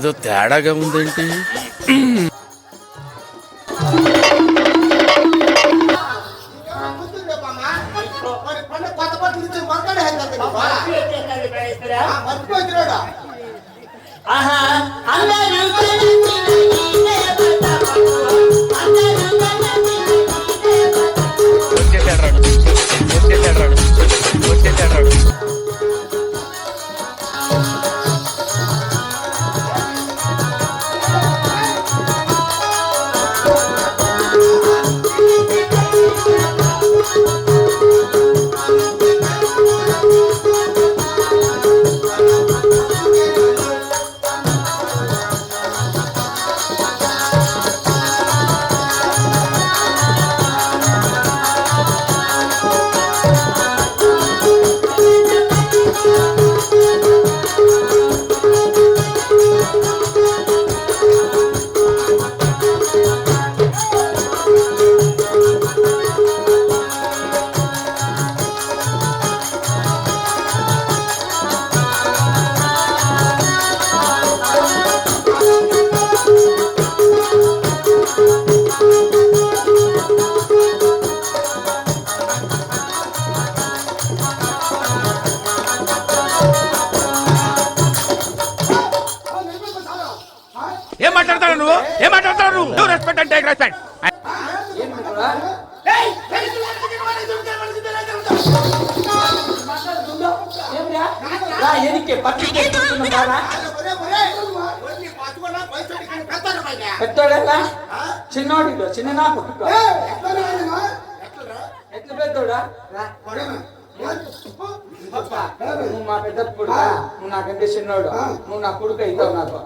ఏదో తేడాగా ఉందేంటి? ఆహా. నువ్వు ఏం మాట్లాడతాడు నువ్వు నువ్వు రెస్పెక్ట్ అంటే రెస్పెక్ట్ పెద్దోడేలా చిన్నోడి చిన్న నా పుట్టుకో ఎట్లా పెద్దోడా. నువ్వు మా పెద్ద నువ్వు నాకంటే చిన్నోడు నువ్వు నా కొడుకు అవుతావు నాకు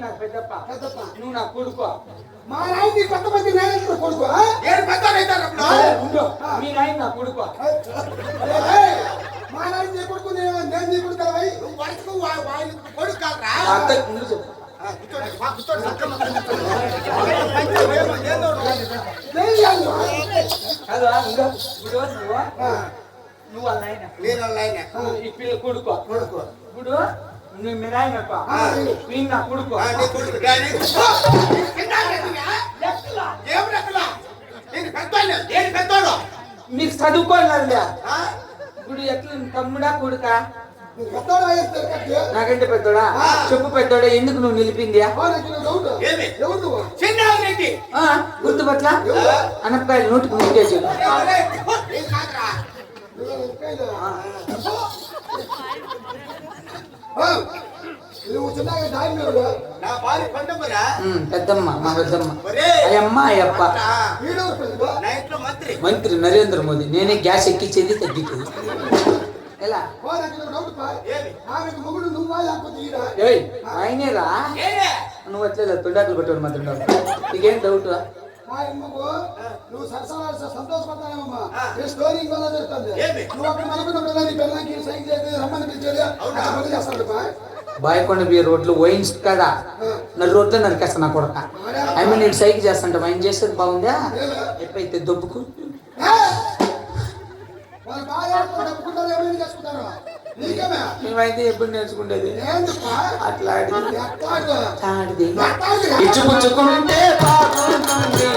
నాకు పెద్దప్ప నువ్వు నా కొడుకు మా నాయన కొత్త మంది నేను కొడుకు ఏడు పెద్ద ఉండు. మీ నాయన నా కొడుకు మా నాయన నీ కొడుకు నేను నీ కొడుకు కదా భయ్. నువ్వు కొడుకు కాదు ముందు చెప్తా నువ్వు వాళ్ళ నాయన నేను వాళ్ళ. నువ్వు ఈ పిల్ల కొడుకు కొడుకు ఇప్పుడు నువ్వు మీ నాయన ఆ. నేను నా కొడుకు చదువుకోలేదులే ఆ? ఇప్పుడు ఎట్లా తమ్ముడా కొడుక నాకంటే పెద్దోడా. చెప్పు పెద్దోడా ఎందుకు నువ్వు నిలిపింది? గుర్తుపట్ల అనపకాయలు నోటికి మీద పెద్దమ్మ మా పెద్దమ్మ. ఒరేయ్. అయ్యమ్మ అయ్యప్ప మంత్రి. మంత్రి నరేంద్ర మోదీ. నేనే గ్యాస్ ఎక్కించేది తగ్గిపోయి ఎలా? ఓ, నాకు ఇలా డౌట్ పా. ఏమి? ఆమెకు మొగుడు నువ్వా లేకపోతే ఈడా? ఏయ్ ఆయనేరా? నువ్వు వచ్చేదా తొండాకులు పెట్టాడు మాత్రం నీకేం. డౌట్ ఆ. అమ్మకు నువ్వు సంతోషపడతానేమమ్మా స్టోరీ అక్కడ నీ పిల్లలకి సైన్ రమ్మని పిలిచేది? చేస్తాడు పా. బాయకొండ బి రోడ్లు వైన్స్ కదా. నన్ను రోడ్లో నరికేస్తా నా కొడక. ఐ మీన్ నేను సైకి చేస్తాంట వైన్ చేసేది బాగుందా? ఎప్పుడైతే దొబ్బుకు! వాళ్ళు బాగా డబ్బుకుంటారు ఎవరైనా చేసుకుంటారు నీకేమే మేమైతే ఎప్పుడు నేర్చుకుంటేది ఏందుపా? అట్లా ఆడింది ఎట్టాగు? ఆడిది ఎట్టాగురా? ఇచ్చుపుచ్చుకుంటే బాగుంటుంది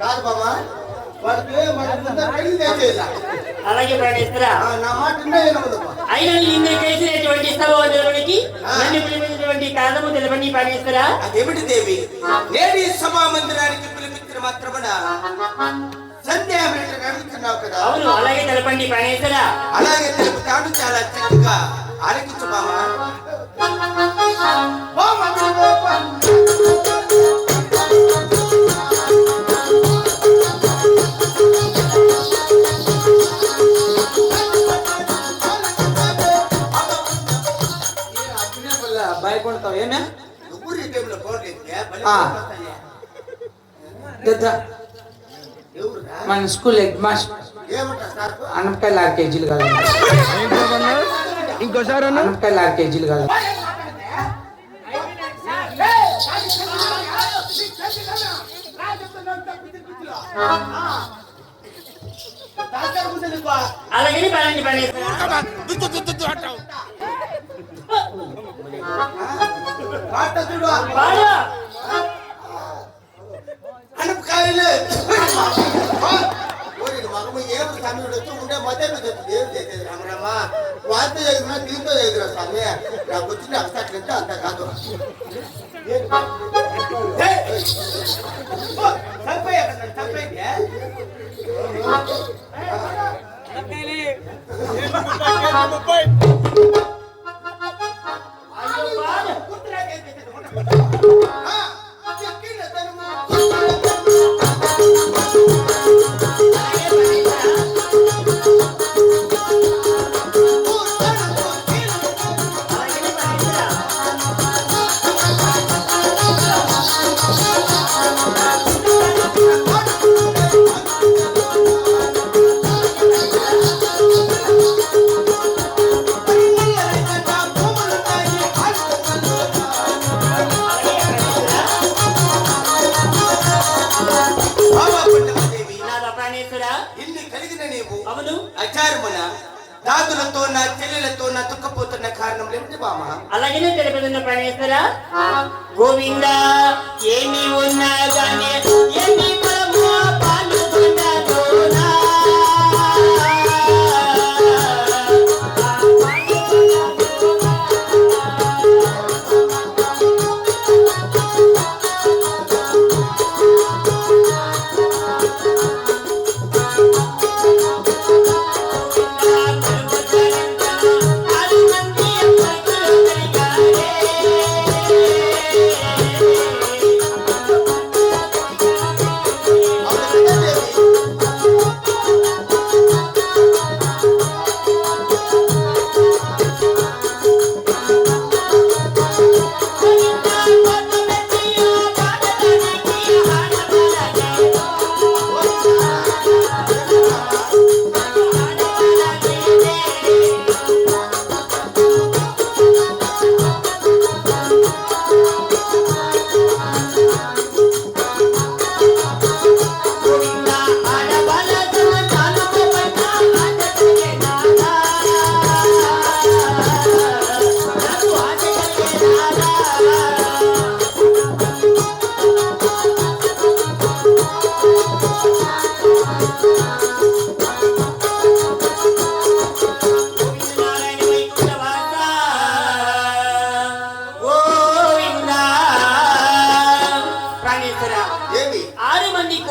కాదు బాబా. అలాగే ప్రాణేశ్వర. అయినా నిన్ను చేసినటువంటి సభోదరునికి నన్ను పిలిపించినటువంటి కారణము తెలపండి ప్రాణేశ్వర అదేమిటి దేవి? నేడు సభా మందిరానికి పిలిపించిన మాత్రమున సందేహం అడుగుతున్నావు కదా. అవును అలాగే తెలపండి ప్రాణేశ్వర అలాగే తెలుపుతాడు చాలా చక్కగా ఆలకించు బామా భయపడతావు? ఏమే? ఎవరు ఈ టైంలో పోటీ మన స్కూల్ హెడ్ మాస్టర్ ఏమంటా సార్ అనపకాయలు ఆరు కేజీలు కాదు. ఇంకోసారి అనపకాయలు ఆరు కేజీలు కాదు. అలాగని పనండి పనేశ్వర Hei, sampai ya, sampai ya. Sampai ini. Sampai ini. ఇన్ని కలిగిన నీవు అవును. అచారమున దాదులతో నా చెల్లెలతో నా తుక్కపోతున్న కారణం ఏమిటి బామా? అలాగనే తెలుపుతున్న ప్రాణేశ్వర గోవింద ఏమి ఉన్నా గానీ ఎన్ని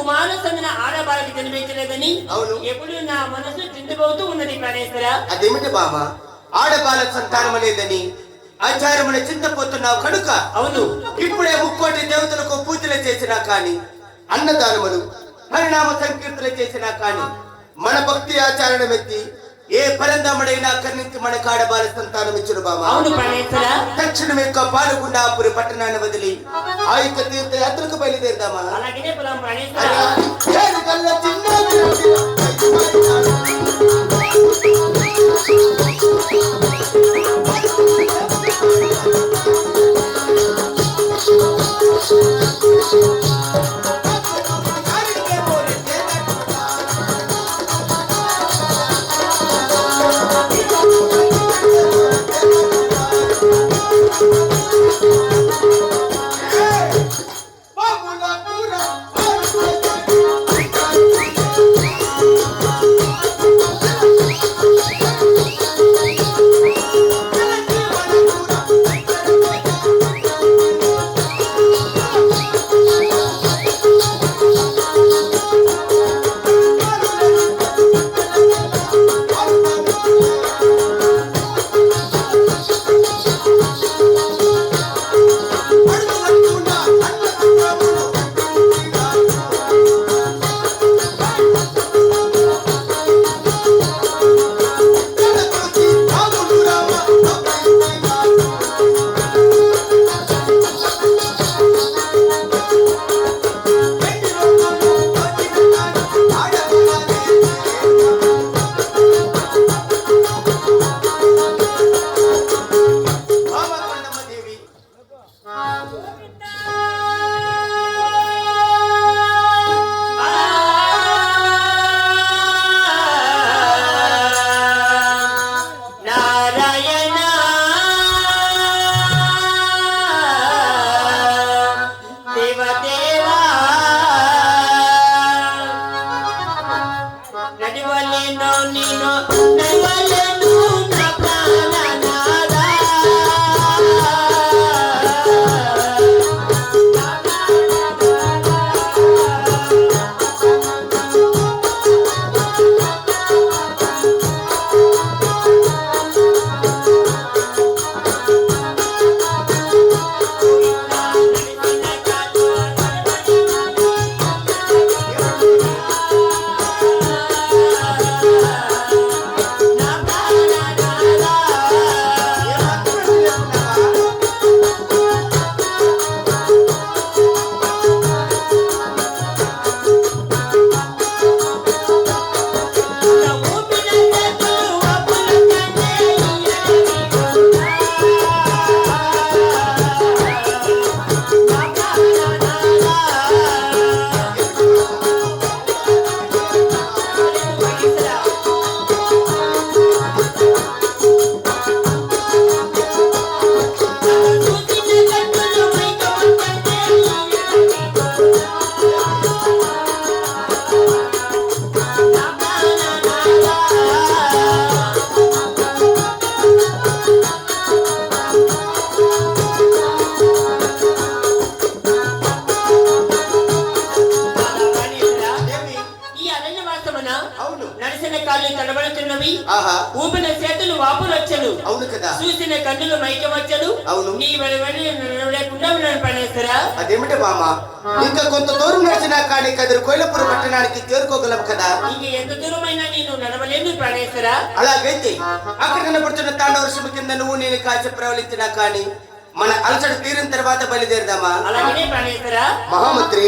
కుమారుల సందిన ఆడబాలకి జన్మించలేదని అవును. ఎప్పుడు నా మనసు చింతపోతూ ఉన్నది ప్రాణేశ్వర. అదేమిటి బామ ఆడబాల సంతానం లేదని ఆచారమున చింతపోతున్నావు కనుక అవును. ఇప్పుడే ముక్కోటి దేవతలకు పూజలు చేసినా కాని అన్నదానములు హరినామ సంకీర్తన చేసినా కాని మన భక్తి ఆచరణ ఎత్తి ఏ పరందముడైనా కన్నించి మన కాడబాల సంతానం ఇచ్చును బామ అవును తక్షణం యొక్క పాల్గొండాపురి పట్టణాన్ని వదిలి ఆ యొక్క తీర్థయాత్రకు బయలుదేరదామా? అలాగనే Look at that. అవును కదా. చూసిన కన్నులు మైక వచ్చాడు అవును. నీ మరి లేకుండా నన్ను పడేస్తారా? అదేమిటి మామ? ఇంకా కొంత దూరం నడిచినా కానీ కదిరి కోయిలపురం పట్టణానికి చేరుకోగలం కదా. ఇంక ఎంత దూరమైనా నేను నడవలేదు పడేస్తారా? అలాగైతే అక్కడ కనబడుతున్న తాండవ ఋషభ కింద నువ్వు నేను కాచి ప్రవలించినా కానీ మన అలసడు తీరిన తర్వాత బయలుదేరదామా? అలాగే పడేస్తారా? మహామంత్రి.